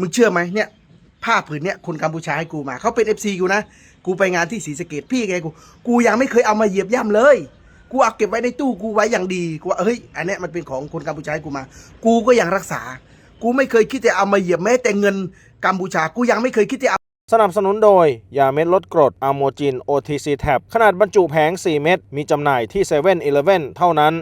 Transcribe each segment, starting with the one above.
มึงเชื่อไหมเนี่ยผ้าผืนเนี่ยคนกัมพูชาให้กูมาเขาเป็นเอฟซีกูนะ กูไปงานที่ศรีสะเกดพี่แกกู กูยังไม่เคยเอามาเหยียบย่ำเลย กูเอาเก็บไว้ในตู้กูไว้อย่างดีกูว่าเฮ้ยอันเนี้ยมันเป็นของคนกัมพูชาให้กูมา กูก็ยังรักษา กูไม่เคยคิดจะเอามาเหยียบแม้แต่เงินกัมพูชา กูยังไม่เคยคิดจะเอาสนับสนุนโดย ยาเม็ดลดกรดอะโมจิน OTC Tab ขนาดบรรจุแผง 4 เม็ดมีจำหน่ายที่7 e เ e ่ e อเท่านั้น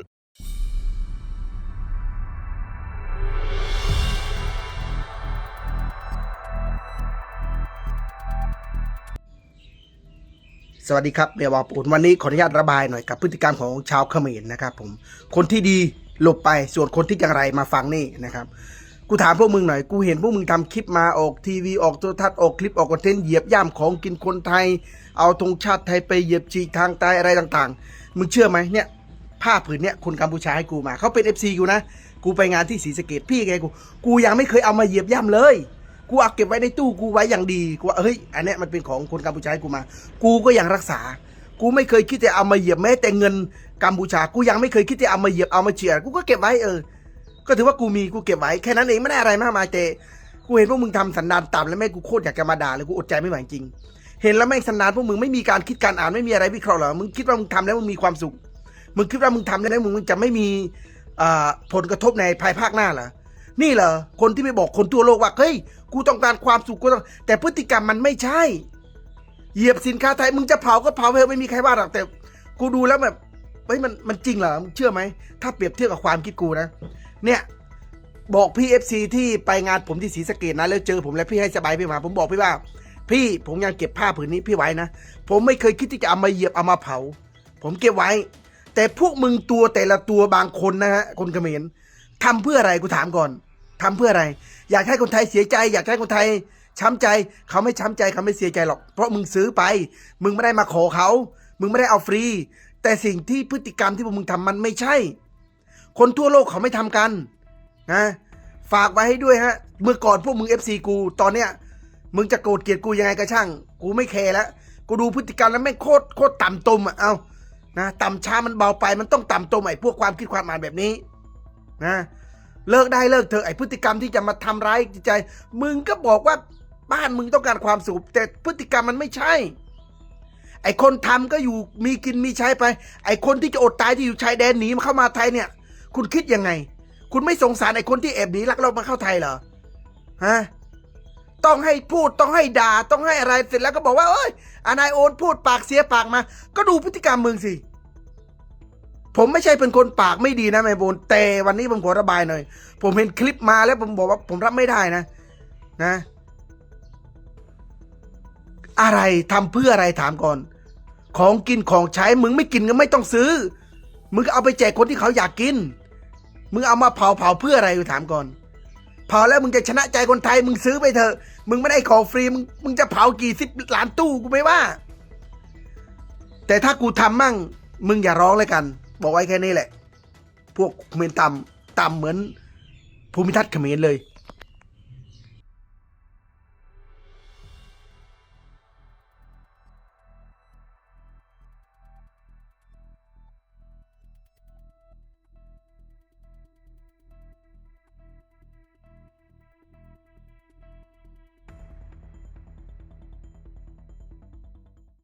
สวัสดีครับเบียร์วาปูนวันนี้ขออนุญาตระบายหน่อยกับพฤติกรรมของชาวเขมรนะครับผมคนที่ดีหลบไปส่วนคนที่อย่างไรมาฟังนี่นะครับกูถามพวกมึงหน่อยกูเห็นพวกมึงทำคลิปมาออกทีวีออกโทรทัศน์ออกคลิปออกคอนเทนต์เหยียบย่ำของกินคนไทย เอาธงชาติไทยไปเหยียบฉีกทางใต้อะไรต่างๆ มึงเชื่อไหมเนี่ยผ้าผืนเนี่ยคนกัมพูชาให้กูมาเขาเป็นเอฟซีกูนะกูไปงานที่ศรีสะเกดพี่แกกู กูยังไม่เคยเอามาเหยียบย่ำเลย กูเอาเก็บไว้ในตู้กูไว้อย่างดีกูว่าเฮ้ยอันเนี้ยมันเป็นของคนกัมพูชาให้กูมา กูก็ยังรักษา กูไม่เคยคิดจะเอามาเหยียบแม้แต่เงินกัมพูชา กูยังไม่เคยคิดจะเอามาเหยียบเอามาเฉียดกูก็เก็บไว้เออ ก็ถือว่ากูมีกูเก็บไว้แค่นั้นเองไม่ได้อะไรมากมายแต่กูเห็นพวกมึงทำสันดานต่ำแล้วแม่กูโคตรอยากจะมาด่าเลยกูอดใจไม่ไหวจริง เห็นแล้วแม่งสันดานพวกมึงไม่มีการคิดการอ่านไม่มีอะไรวิเคราะห์หรอมึงคิดว่ามึงทำแล้วมึงมีความสุข มึงคิดว่ามึงทำแล้วมึงจะไม่มีผลกระทบในภายภาคหน้าเหรอ นี่เหรอคนที่ไปบอกคนทั่วโลกว่าเฮ้ยกูต้องการความสุขกูต้องแต่พฤติกรรมมันไม่ใช่ เหยียบสินค้าไทยมึงจะเผาก็เผาไปเถอะไม่มีใครว่าหรอกแต่ กูดูแล้วแบบเฮ้ยมันมันจริงเหรอมึงเชื่อไหมถ้าเปรียบเทียบกับความคิดกูนะ เนี่ยบอกพี่เอฟซีที่ไปงานผมที่ศรีสะเกดนะแล้วเจอผมแล้วพี่ให้สบายพี่มา ผมบอกพี่ว่า พี่ผมยังเก็บผ้าผืนนี้พี่ไว้นะ ผมไม่เคยคิดที่จะเอามาเหยียบเอามาเผา ผมเก็บไว้ แต่พวกมึงตัวแต่ละตัวบางคนนะฮะคนเขมร ทำเพื่ออะไรกูถามก่อนทำเพื่ออะไร อยากให้คนไทยเสียใจ อยากให้คนไทยช้ำใจเขาไม่ช้ำใจเขาไม่เสียใจหรอก เพราะมึงซื้อไป มึงไม่ได้มาขอเขา มึงไม่ได้เอาฟรี แต่สิ่งที่พฤติกรรมที่พวกมึงทำมันไม่ใช่ คนทั่วโลกเขาไม่ทำกันนะฝากไว้ให้ด้วยฮะ เมื่อก่อนพวกมึง FC กู ตอนเนี้ย มึงจะโกรธเกลียดกูยังไงก็ช่าง กูไม่แคร์แล้ว กูดูพฤติกรรมแล้วแม่งโคตรโคตรต่ำตมอะ เอานะ ต่ำช้ามันเบาไป มันต้องต่ำตมไอ้พวกความคิดความอ่านแบบนี้ นะเลิกได้เลิกเถอะไอพฤติกรรมที่จะมาทำร้ายจิตใจ มึงก็บอกว่าบ้านมึงต้องการความสุขแต่พฤติกรรมมันไม่ใช่ ไอคนทำก็อยู่มีกินมีใช้ไป ไอคนที่จะอดตายที่อยู่ชายแดนหนีมาเข้ามาไทยเนี่ย คุณคิดยังไง คุณไม่สงสารไอคนที่แอบหนีลักลอบมาเข้าไทยเหรอฮะต้องให้พูดต้องให้ด่าต้องให้อะไรเสร็จแล้วก็บอกว่าเอ้ย อนายโอนพูดปากเสียปากมา ก็ดูพฤติกรรมมึงสิ ผมไม่ใช่เป็นคนปากไม่ดีนะแม่โบนแต่วันนี้ผมขอระบายหน่อย ผมเห็นคลิปมาแล้วผมบอกว่าผมรับไม่ได้นะ นะ อะไรทำเพื่ออะไรถามก่อน ของกินของใช้มึงไม่กินก็ไม่ต้องซื้อ มึงก็เอาไปแจกคนที่เขาอยากกิน มึงเอามาเผาเผาเพื่ออะไรกูถามก่อน เผาแล้วมึงจะชนะใจคนไทย มึงซื้อไปเถอะ มึงไม่ได้ของฟรีมึงมึงจะเผากี่สิบล้านตู้กูไม่ว่า แต่ถ้ากูทำมั่ง มึงอย่าร้องเลยกัน บอกไว้แค่นี้แหละ พวกเขมรต่ำต่ำเหมือนภูมิทัศน์เขมรเลย